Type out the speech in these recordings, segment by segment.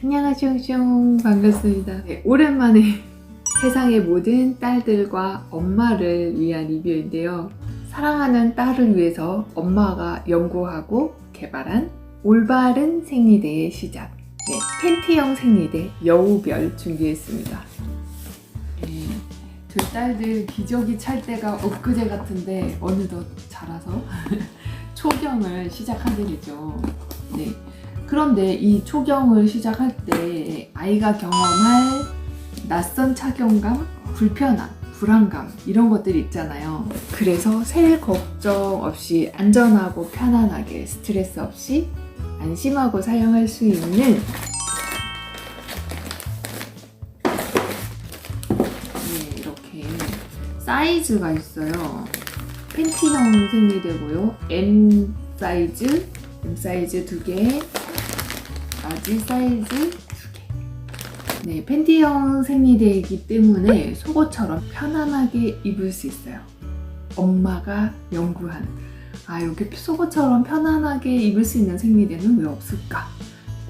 안녕하쇼쇼 반갑습니다. 네, 오랜만에 세상의 모든 딸들과 엄마를 위한 리뷰인데요. 사랑하는 딸을 위해서 엄마가 연구하고 개발한 올바른 생리대의 시작. 네, 팬티형 생리대 여우별 준비했습니다. 네, 저희 딸들 기저귀 찰 때가 엊그제 같은데 어느덧 자라서 초경을 시작하게 되죠. 네. 그런데 이 초경을 시작할 때 아이가 경험할 낯선 착용감, 불편함, 불안감 이런 것들이 있잖아요. 그래서 셀 걱정 없이 안전하고 편안하게 스트레스 없이 안심하고 사용할 수 있는 네, 이렇게 사이즈가 있어요. 팬티형 생리대고요. M 사이즈, M 사이즈 두 개, 라지 사이즈 두 개. 네, 팬티형 생리대이기 때문에 속옷처럼 편안하게 입을 수 있어요. 엄마가 연구한 아 이렇게 속옷처럼 편안하게 입을 수 있는 생리대는 왜 없을까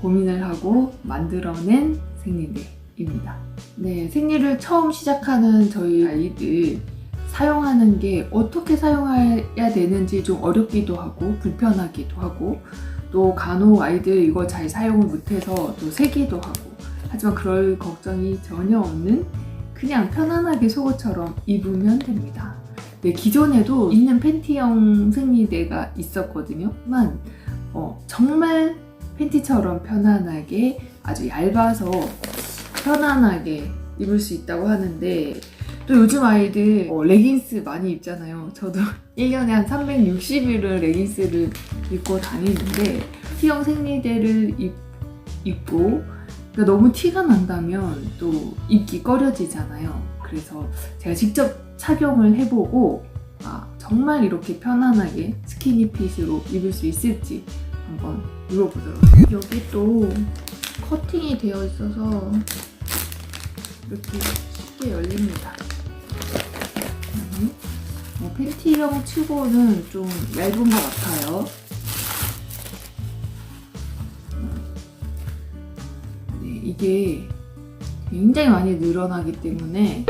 고민을 하고 만들어낸 생리대입니다. 네, 생리를 처음 시작하는 저희 아이들 사용하는 게 어떻게 사용해야 되는지 좀 어렵기도 하고 불편하기도 하고 또 간혹 아이들 이거 잘 사용을 못해서 또 세기도 하고 하지만 그럴 걱정이 전혀 없는 그냥 편안하게 속옷처럼 입으면 됩니다. 네, 기존에도 있는 팬티형 생리대가 있었거든요. 만 어, 정말 팬티처럼 편안하게 아주 얇아서 편안하게 입을 수 있다고 하는데 또 요즘 아이들 어, 레깅스 많이 입잖아요. 저도 1년에 한 360일을 레깅스를 입고 다니는데 T형 생리대를 입, 입고 그러니까 너무 티가 난다면 또 입기 꺼려지잖아요. 그래서 제가 직접 착용을 해보고 아, 정말 이렇게 편안하게 스키니핏으로 입을 수 있을지 한번 입어보도록 해요. 여기 또 커팅이 되어 있어서 이렇게 쉽게 열립니다. 음, 어, 팬티형 치고는 좀 얇은 것 같아요. 이게 굉장히 많이 늘어나기 때문에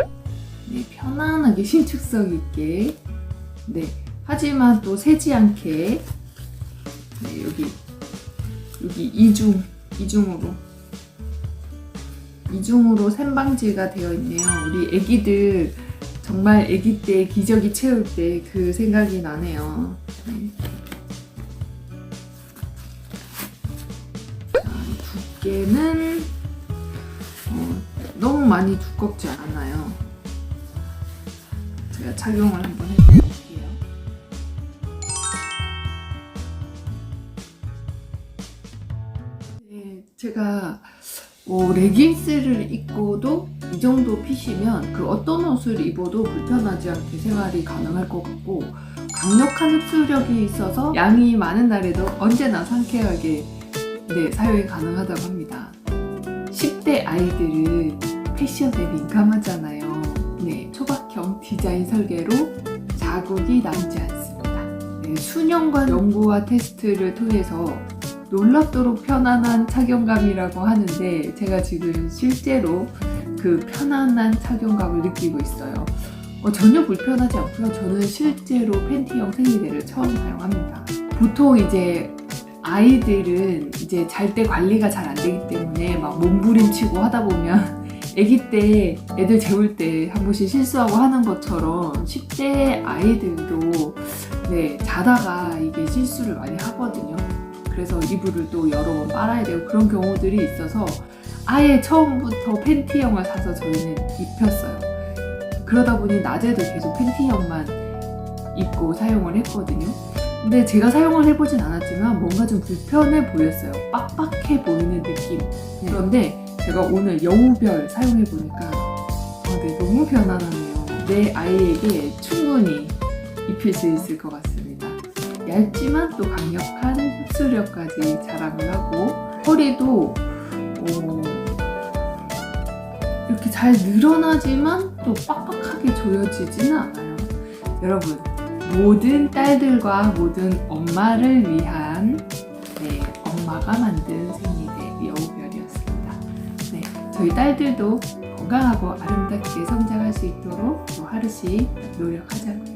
네, 편안하게 신축성 있게 네 하지만 또 세지 않게 네, 여기 여기 이중 이중으로 이중으로 샘방지가 되어 있네요. 우리 애기들 정말 아기 때 기저귀 채울 때 그 생각이 나네요. 네. 자, 두께는 어, 너무 많이 두껍지 않아요. 제가 착용을 한번 해볼게요. 네, 제가 뭐 레깅스를 입고도 이 정도 핏이면 그 어떤 옷을 입어도 불편하지 않게 생활이 가능할 것 같고 강력한 흡수력이 있어서 양이 많은 날에도 언제나 상쾌하게 네, 사용이 가능하다고 합니다. 10대 아이들은 패션에 민감하잖아요. 네, 초박형 디자인 설계로 자국이 남지 않습니다. 네, 수년간 연구와 테스트를 통해서 놀랍도록 편안한 착용감이라고 하는데 제가 지금 실제로 그 편안한 착용감을 느끼고 있어요. 어, 전혀 불편하지 않고요. 저는 실제로 팬티형 생리대를 처음 사용합니다. 보통 이제 아이들은 이제 잘 때 관리가 잘 안 되기 때문에 막 몸부림치고 하다 보면 아기 때 애들 재울 때 한 번씩 실수하고 하는 것처럼 10대 아이들도 네, 자다가 이게 실수를 많이 하거든요. 그래서 이불을 또 여러 번 빨아야 되고 그런 경우들이 있어서 아예 처음부터 팬티형을 사서 저희는 입혔어요. 그러다 보니 낮에도 계속 팬티형만 입고 사용을 했거든요. 근데 제가 사용을 해보진 않았지만 뭔가 좀 불편해 보였어요. 빡빡해 보이는 느낌. 그런데 제가 오늘 여우별 사용해보니까 아, 네, 너무 편안하네요. 내 아이에게 충분히 입힐 수 있을 것 같습니다. 얇지만 또 강력한 흡수력까지 자랑을 하고 허리도 어, 이렇게 잘 늘어나지만 또 빡빡하게 조여지지는 않아요. 여러분 모든 딸들과 모든 엄마를 위한 네, 엄마가 만든 생리 저희 딸들도 건강하고 아름답게 성장할 수 있도록 또 하루씩 노력하자고요.